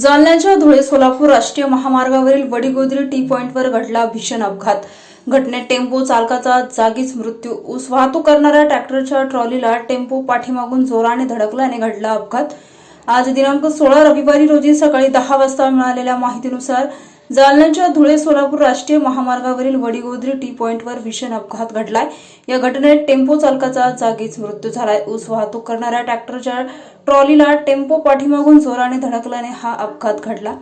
जालन्याच्या धुळे सोलापूर राष्ट्रीय महामार्गावरील वडीगोद्री टी पॉइंटवर घडला भीषण अपघात. घटनेत टेम्पो चालकाचा जागीच मृत्यू. ऊस वाहतूक करणाऱ्या ट्रॅक्टरच्या ट्रॉलीला टेम्पो पाठीमागून जोराने धडकल्याने घडला अपघात. आज दिनांक सोळा रविवारी रोजी सकाळी दहा वाजता मिळालेल्या माहितीनुसार जालन्याच्या धुळे सोलापूर राष्ट्रीय महामार्गावरील वडीगोद्री टी पॉइंटवर भीषण अपघात घडलाय. या घटनेत टेम्पो चालकाचा जागीच मृत्यू झालाय. ऊस वाहतूक करणाऱ्या ट्रॅक्टरच्या ट्रॉलीला टेम्पो पाठीमागून जोराने धडकल्याने हा अपघात घडला.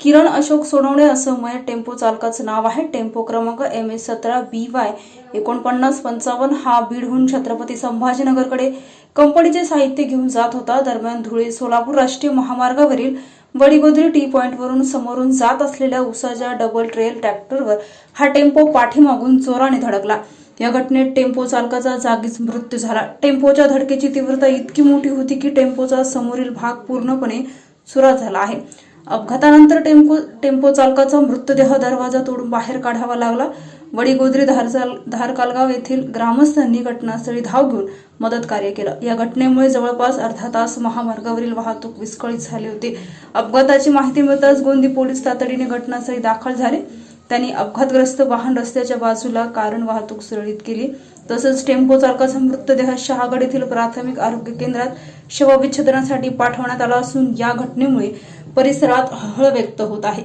किरण अशोक सोनवणे असं मय टेम्पो चालकाचं नाव आहे. टेम्पो क्रमांक एम एस सतरा बी वाय एकोणपन्नास पंचावन्न. हा बीडहून छत्रपती संभाजीनगरकडे. कंपनीचे साहित्य घेऊन जात होता. दरम्यान धुळे सोलापूर राष्ट्रीय महामार्गावरील वडीगोद्री टी पॉइंटवरून समोरून जात असलेल्या उसाच्या डबल ट्रेल ट्रॅक्टरवर हा टेम्पो पाठीमागून जोराने धडकला. या घटनेत टेम्पो चालकाचा जागीच मृत्यू झाला. टेम्पोच्या धडकेची तीव्रता इतकी मोठी होती की टेम्पोचा समोरील भाग पूर्णपणे चुरा झाला आहे. अपघातानंतर टेम्पो टेम्पो चालकाचा मृतदेह दरवाजा तोडून बाहेर काढावा लागला. वडीगोद्री धारचाल धारकालगाव येथील ग्रामस्थांनी घटनास्थळी धाव घेऊन मदत कार्य केलं. या घटनेमुळे जवळपास अर्धा तास महामार्गावरील वाहतूक विस्कळीत झाली होती. अपघाताची माहिती मिळताच गोंदी पोलीस तातडीने घटनास्थळी दाखल झाले. त्यांनी अपघातग्रस्त वाहन रस्त्याच्या बाजूला कारण वाहतूक सुरळीत केली. तसंच टेम्पो चालकाचा मृतदेह शहागड येथील प्राथमिक आरोग्य केंद्रात शवविच्छेदनासाठी पाठवण्यात आला असून या घटनेमुळे परिसरात हळहळ व्यक्त होत आहे.